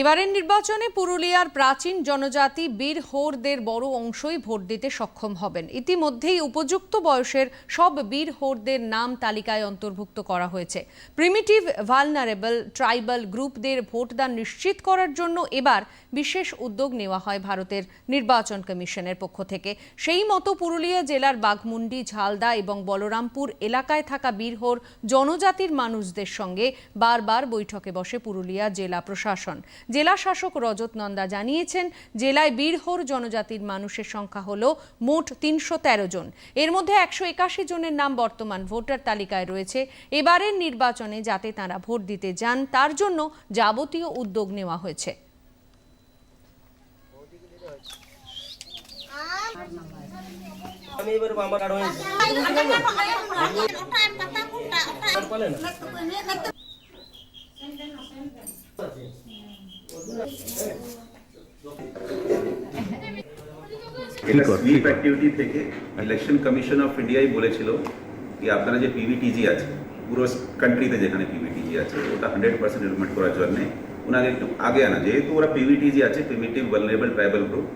এবারের নির্বাচনে পুরুলিয়ার প্রাচীন জনজাতি বীর হোরদের বড় অংশই ভোট দিতে সক্ষম হবেন। ইতিমধ্যেই উপযুক্ত বয়সের সব বীর হোরদের নাম তালিকায় অন্তর্ভুক্ত করা হয়েছে। প্রিমিটিভ ভালনারেবল ট্রাইবাল গ্রুপদের ভোটদান নিশ্চিত করার জন্য এবার বিশেষ উদ্যোগ নেওয়া হয় ভারতের নির্বাচন কমিশনের পক্ষ থেকে। সেই মতো পুরুলিয়া জেলার বাঘমুন্ডি, ঝালদা এবং বলরামপুর এলাকায় থাকা বীরহোর জনজাতির মানুষদের সঙ্গে বারবার বৈঠকে বসে পুরুলিয়া জেলা প্রশাসন। জেলা শাসক রজত নন্দা জানিয়েছেন জেলায় বীরহোর জনজাতির মানুষের সংখ্যা হল মোট তিনশো তেরো জন এর মধ্যে একশো একাশি জনের নাম বর্তমান ভোটার তালিকায় রয়েছে এবারের নির্বাচনে যাতে তারা ভোট দিতে যান তার জন্য যাবতীয় উদ্যোগ নেওয়া হয়েছে আমি এবার আমার হয়েছে পালে না এটা সুইপ অ্যাক্টিভিটি থেকে ইলেকশন কমিশন অফ ইন্ডিয়াই বলেছিল যে আপনারা যে পিভিটিজি আছে পুরো কান্ট্রিতে যেখানে পিভিটিজি আছে ওটা হান্ড্রেড পার্সেন্ট ইমপ্লিমেন্ট করার জন্য ওনাকে একটু আগে আনা যেহেতু ওরা পিভিটিজি আছে প্রিমিটিভ ভালনেবল ট্রাইবাল গ্রুপ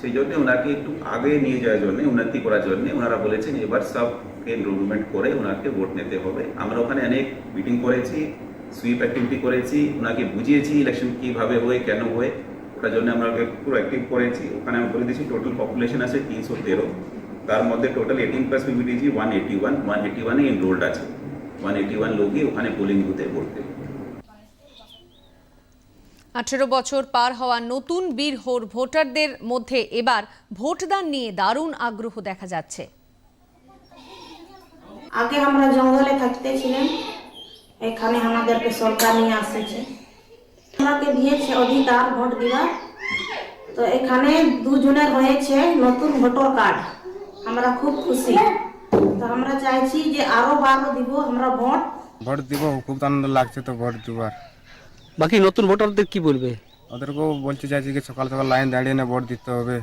সেই জন্য ওনাকে একটু আগে নিয়ে যাওয়ার জন্য উন্নতি করার জন্য ওনারা বলেছেন এবার সবকে এনরোলমেন্ট করে ওনাকে ভোট নিতে হবে আমরা ওখানে অনেক মিটিং করেছি সুইপ অ্যাক্টিভিটি করেছি ওনাকে বুঝিয়েছি ইলেকশন কীভাবে হয় কেন হয় ওটার জন্য আমরা ওকে পুরো অ্যাক্টিভ করেছি। ওখানে আমি বলে দিয়েছি টোটাল পপুলেশন আছে তিনশো তেরো। তার মধ্যে total eighteen plus PVTG one eighty one one eighty ওয়ানে এনরোল্ড আছে। ওয়ান এইটি ওয়ান লোকই ওখানে পোলিং বুথে ভোট দেবে আঠেরো বছর পার হওয়া নতুন বীর হোর ভোটারদের মধ্যে এবার ভোটদান নিয়ে দারুণ আগ্রহ দেখা যাচ্ছে। আগে আমরা জঙ্গলে থাকতেছিলাম এখানে আমাদেরকে সরকার নিয়ে আসেছে। আমাকে দিয়েছে অধিকার ভোট দেওয়ার। তো এখানে দুজনের হয়েছে নতুন ভোটার কার্ড। আমরা খুব খুশি। তো আমরা চাইছি যে আরও বারো দিব আমরা ভোট। ভোট দিব খুব আনন্দ লাগছে তো ভোট দিবার বাকি নতুন ভোটারদের কি বলবে? ওদেরকেও বলতে চাইছি যে সকাল সকাল লাইন দাঁড়িয়ে না ভোট দিতে হবে।